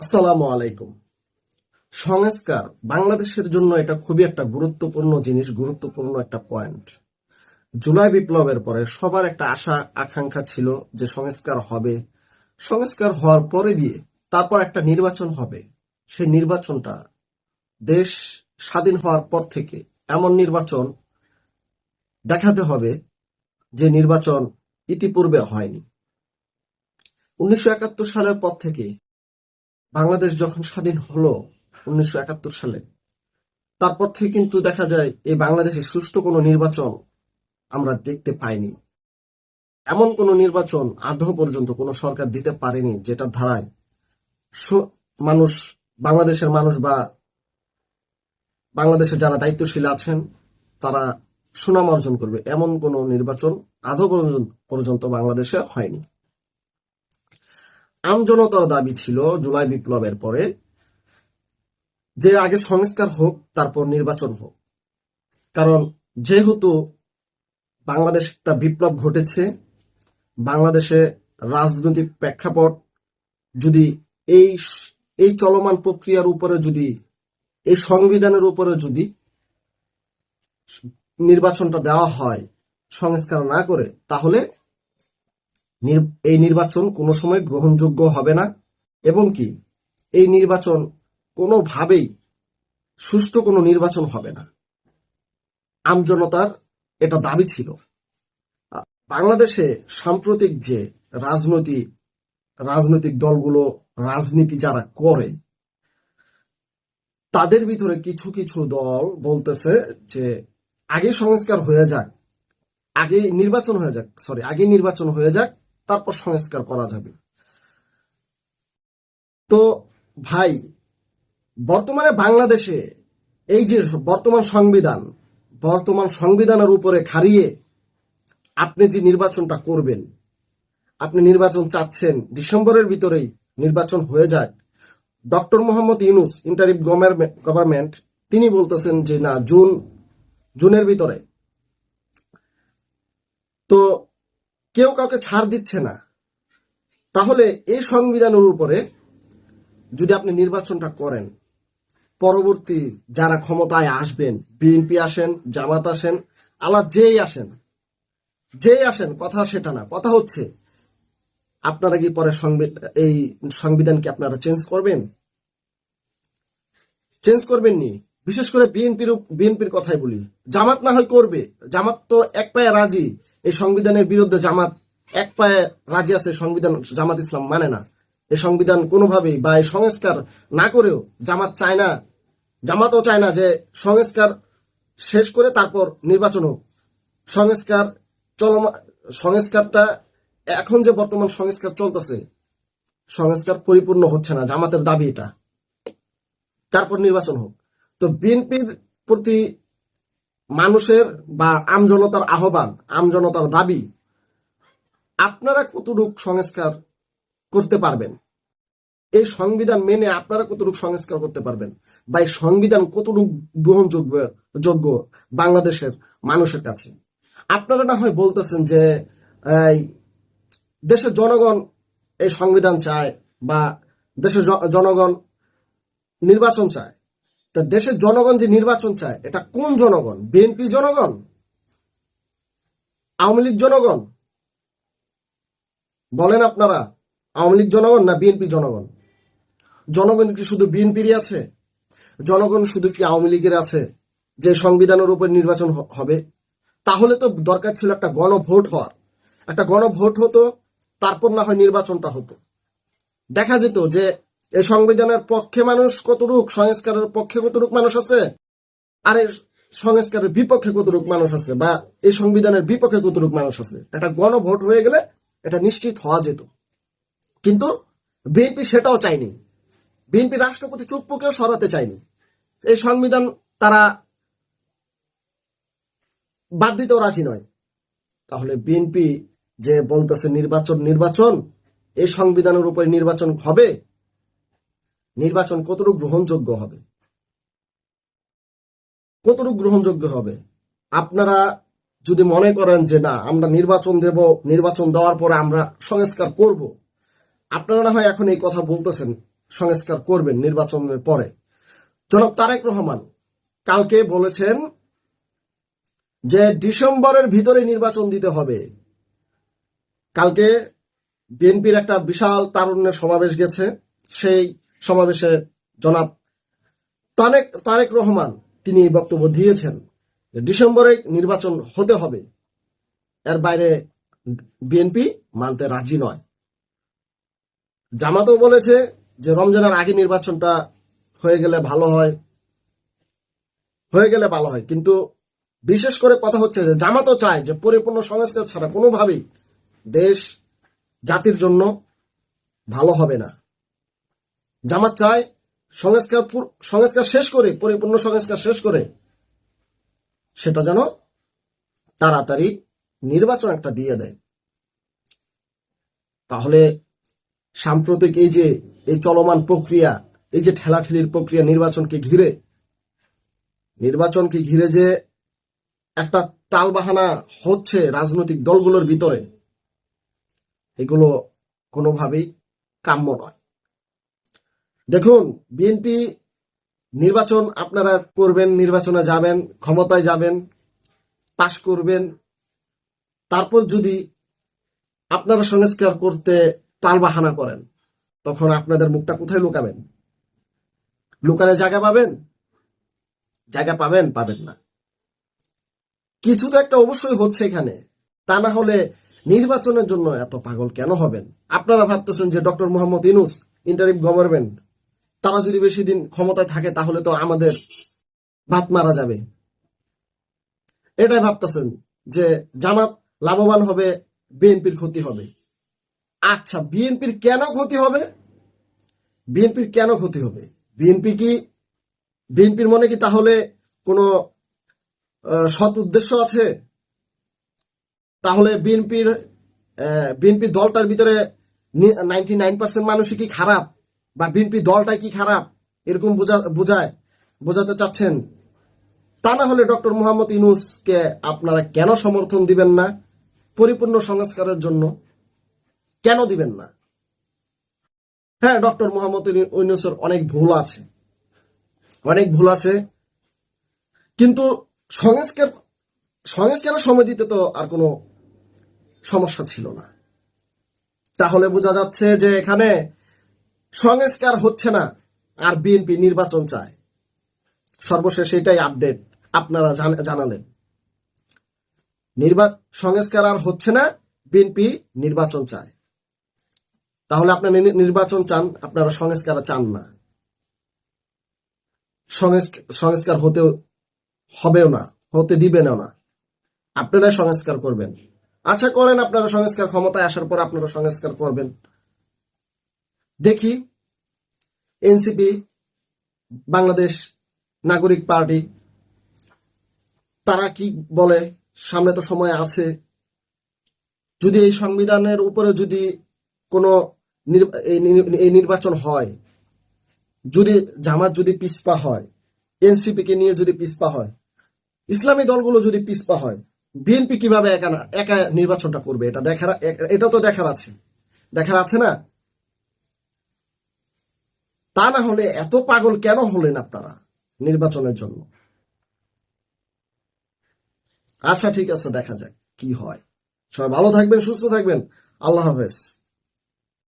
আসসালামু আলাইকুম। সংস্কার বাংলাদেশের জন্য এটা খুবই একটা গুরুত্বপূর্ণ জিনিস, গুরুত্বপূর্ণ একটা পয়েন্ট জুলাই বিপ্লবের পরে সবার একটা আশা, আকাঙ্ক্ষা ছিল যে সংস্কার হবে। সংস্কার হওয়ার পরে দিয়ে তারপর একটা নির্বাচন হবে। সেই নির্বাচনটা দেশ স্বাধীন হওয়ার পর থেকে এমন নির্বাচন দেখাতে হবে যে নির্বাচন ইতিপূর্বে হয়নি। উনিশশো একাত্তর সালের পর থেকে বাংলাদেশ যখন স্বাধীন হলো উনিশশো একাত্তর সালে, তারপর থেকে কিন্তু দেখা যায় এই বাংলাদেশে সুষ্ঠু কোনো নির্বাচন আমরা দেখতে পাইনি। এমন কোনো নির্বাচন আদৌ পর্যন্ত কোনো সরকার দিতে পারেনি যেটা ধারায় মানুষ, বাংলাদেশের মানুষ বা বাংলাদেশে যারা দায়িত্বশীল আছেন, তারা সুনাম অর্জন করবে। এমন কোনো নির্বাচন পর্যন্ত- পর্যন্ত বাংলাদেশে হয়নি। আমজনতার দাবি ছিল জুলাই বিপ্লবের পরে যে আগে সংস্কার হোক, তারপর নির্বাচন হোক। কারণ যেহেতু বাংলাদেশ একটা বিপ্লব ঘটেছে, বাংলাদেশে রাজনৈতিক প্রেক্ষাপট যদি এই এই চলমান প্রক্রিয়ার উপরে যদি, এই সংবিধানের উপরে যদি নির্বাচনটা দেওয়া হয় সংস্কার না করে, তাহলে এই নির্বাচন কোনো সময় গ্রহণযোগ্য হবে না, এবং কি এই নির্বাচন কোনোভাবেই সুষ্ঠু কোনো নির্বাচন হবে না। আমজনতার এটা দাবি ছিল। বাংলাদেশে সাম্প্রতিক যে রাজনৈতিক রাজনৈতিক দলগুলো, রাজনীতি যারা করে, তাদের ভিতরে কিছু কিছু দল বলতেছে যে আগে সংস্কার হয়ে যাক, আগে নির্বাচন হয়ে যাক সরি আগে নির্বাচন হয়ে যাক তারপর সংস্কার করা যাবে। তো ভাই, বর্তমানে বাংলাদেশে এই যে বর্তমান সংবিধান, বর্তমান সংবিধানের উপরে খারিয়ে আপনি যে নির্বাচনটা করবেন, আপনি নির্বাচন চাচ্ছেন, ডিসেম্বরের ভিতরেই নির্বাচন হয়ে যাক doctor Mohammad Yunus, interim government, তিনি বলতেছেন যে না, জুন, জুনের ভিতরে। তো কেউ কাউকে ছাড় দিচ্ছে না। তাহলে এই সংবিধানের উপরে যদি আপনি নির্বাচনটা করেন, পরবর্তী যারা ক্ষমতায় আসবেন, বিএনপি আসেন, জামাত আসেন, আল্লাহ যেই আসেন যেই আসেন, কথা সেটা না। কথা হচ্ছে, আপনারা কি পরে এই সংবিধানকে আপনারা চেঞ্জ করবেন? চেঞ্জ করবেন নি বিশেষ করে বিএনপির বিএনপির কথাই বলি। জামাত না হয় করবে। জামাত তো এক পায়ে রাজি। এই সংবিধানের বিরুদ্ধে জামাত এক পায়ে রাজি আছে, সংবিধান, জামাত ইসলাম মানে না। এই সংবিধান কোনোভাবেই বা এই সংস্কার না করেও জামাত চায় না। জামাতও চায় না যে সংস্কার শেষ করে তারপর নির্বাচন হোক। সংস্কার চলমান সংস্কারটা এখন যে বর্তমান সংস্কার চলতেছে, সংস্কার পরিপূর্ণ হচ্ছে না জামাতের দাবি এটা। তারপর নির্বাচন হোক। তো বিএনপির প্রতি মানুষের বা আমজনতার আহ্বান আমজনতার দাবি, আপনারা কতটুক সংস্কার করতে পারবেন? এই সংবিধান মেনে আপনারা কতটুকু সংস্কার করতে পারবেন? বা এই সংবিধান কতটুকু গ্রহণযোগ্য, যোগ্য বাংলাদেশের মানুষের কাছে? আপনারা না হয় বলতেছেন যে দেশের জনগণ এই সংবিধান চায় বা দেশের জনগণ নির্বাচন চায়। তা দেশের জনগণ যে নির্বাচন চায়, এটা কোন জনগণ? বিএনপি জনগণ? আওয়ামী লীগ জনগণ? বলেন আপনারা, আওয়ামী লীগ জনগণ না বিএনপি জনগণ? জনগণ কি শুধু বিএনপিরই আছে? জনগণ শুধু কি আওয়ামী লীগের আছে, যে সংবিধানের উপর নির্বাচন হবে? তাহলে তো দরকার ছিল একটা গণভোট হওয়ার। একটা গণভোট হতো, তারপর না হয় নির্বাচনটা হতো। দেখা যেত যে এই সংবিধানের পক্ষে মানুষ কতটুক, সংস্কারের পক্ষে কতটুক মানুষ আছে? আর এই সংস্কারের বিপক্ষে কতটুক মানুষ আছে? বা এই সংবিধানের বিপক্ষে কতটুক মানুষ আছে? একটা গণভোট হয়ে গেলে এটা নিশ্চিত হওয়া যেত। কিন্তু বিএনপি সেটাও চায়নি। বিএনপি রাষ্ট্রপতি চুপ্পুকেও সরাতে চায়নি। এই সংবিধান তারা বাদ দিতেও রাজি নয়। তাহলে বিএনপি যে বলতেছে নির্বাচন নির্বাচন, এই সংবিধানের উপরে নির্বাচন হবে? নির্বাচন কতটুকু গ্রহণযোগ্য হবে? কতটুকু গ্রহণযোগ্য হবে? আপনারা যদি মনে করেন যে না, আমরা নির্বাচন দেব, নির্বাচন দেওয়ার পরে আমরা সংস্কার করব, আপনারা না হয় এখন এই কথা বলতেছেন, সংস্কার করবেন নির্বাচনের পরে। জনাব তারেক রহমান, কালকে বলেছেন যে ডিসেম্বরের ভিতরে নির্বাচন দিতে হবে। কালকে বিএনপির একটা বিশাল তারুণ্যের সমাবেশ গেছে, সেই সমাবেশে জনাব তারেক তারেক রহমান তিনি বক্তব্য দিয়েছেন ডিসেম্বরে নির্বাচন হতে হবে। এর বাইরে বিএনপি মানতে রাজি নয়। জামাতও বলেছে যে রমজানের আগে নির্বাচনটা হয়ে গেলে ভালো হয়, হয়ে গেলে ভালো হয়। কিন্তু বিশেষ করে কথা হচ্ছে যে জামাতও চায় যে পরিপূর্ণ সংস্কার ছাড়া কোনোভাবেই দেশ জাতির জন্য ভালো হবে না। জামাত চায় সংস্কার সংস্কার শেষ করে, পরিপূর্ণ সংস্কার শেষ করে। সেটা যেন তাড়াতাড়ি নির্বাচন একটা দিয়ে দেয়। তাহলে সাম্প্রতিক এই যে, এই চলমান প্রক্রিয়া, এই যে ঠেলাঠেলির প্রক্রিয়া নির্বাচনকে ঘিরে নির্বাচনকে ঘিরে যে একটা তালবাহানা হচ্ছে রাজনৈতিক দলগুলোর ভিতরে, এগুলো কোনোভাবেই কাম্য নয়। দেখুন, বিএনপি নির্বাচন আপনারা করবেন, নির্বাচনে যাবেন, ক্ষমতায় যাবেন, পাশ করবেন। তারপর যদি আপনারা সংস্কার করতে টালবাহানা করেন, তখন আপনাদের মুখটা কোথায় লুকাবেন? লুকালে জায়গা পাবেন? জায়গা পাবেন পাবেন না। কিছু তো একটা অবশ্যই হচ্ছে এখানে। তা না হলে নির্বাচনের জন্য এত পাগল কেন হবেন? আপনারা ভাবতেছেন যে doctor Mohammad Yunus interim government তারা যদি বেশি দিন ক্ষমতায় থাকে, তাহলে তো আমাদের ভাত মারা যাবে। এটাই ভাবতেছেন যে জামাত লাভবান হবে, বিএনপির ক্ষতি হবে। আচ্ছা বিএনপির কেন ক্ষতি হবে? বিএনপির কেন ক্ষতি হবে? বিএনপি কি, বিএনপির মনে কি তাহলে কোনো সৎ উদ্দেশ্য আছে? তাহলে বিএনপির বিএনপি দলটার ভিতরে নাইনটি নাইন পার্সেন্ট মানুষই কি খারাপ? বা বিএনপি দলটাই কি খারাপ? এরকম বোঝা, বোঝায়, বোঝাতে চাচ্ছেন। তা না হলে ডক্টর মোহাম্মদ ইউনুসকে আপনারা কেন সমর্থন দিবেন না? পরিপূর্ণ সংস্কারের জন্য কেন দিবেন না? হ্যাঁ ডক্টর মোহাম্মদ ইউনুসের অনেক ভুল আছে। অনেক ভুল আছে। কিন্তু সংস্কার, সংস্কারের সময় দিতে তো আর কোনো সমস্যা ছিল না। তাহলে বোঝা যাচ্ছে যে এখানে সংস্কার হচ্ছে না আর বিএনপি নির্বাচন চায়। সর্বশেষ এটাই আপডেট আপনারা জানালেন। নির্বাচন সংস্কার আর হচ্ছে না, বিএনপি নির্বাচন চায়। তাহলে আপনারা নির্বাচন চান, আপনারা সংস্কার চান না। সংস্ক- সংস্কার হতে, হবেও না, হতে দিবেনও না। আপনারা সংস্কার করবেন। আচ্ছা করেন, আপনারা সংস্কার ক্ষমতায় আসার পর আপনারা সংস্কার করবেন। দেখি, এনসিপি, বাংলাদেশ নাগরিক পার্টি, তারা কি বলে, সামনে তো সময় আছে। যদি এই সংবিধানের উপরে যদি কোনো এই নির্বাচন হয়, যদি জামাত যদি পিসপা হয় এনসিপি কে নিয়ে যদি পিসপা হয়, ইসলামী দলগুলো যদি পিসপা হয়, বিএনপি কীভাবে একা একা নির্বাচনটা করবে? এটা দেখার এটা তো দেখার আছে। দেখার আছে না? তা না হলে এত পাগল কেন হলেন আপনারা নির্বাচনের জন্য? আচ্ছা ঠিক আছে, দেখা যাক কি হয়। সবাই ভালো থাকবেন, সুস্থ থাকবেন। আল্লাহ হাফেজ।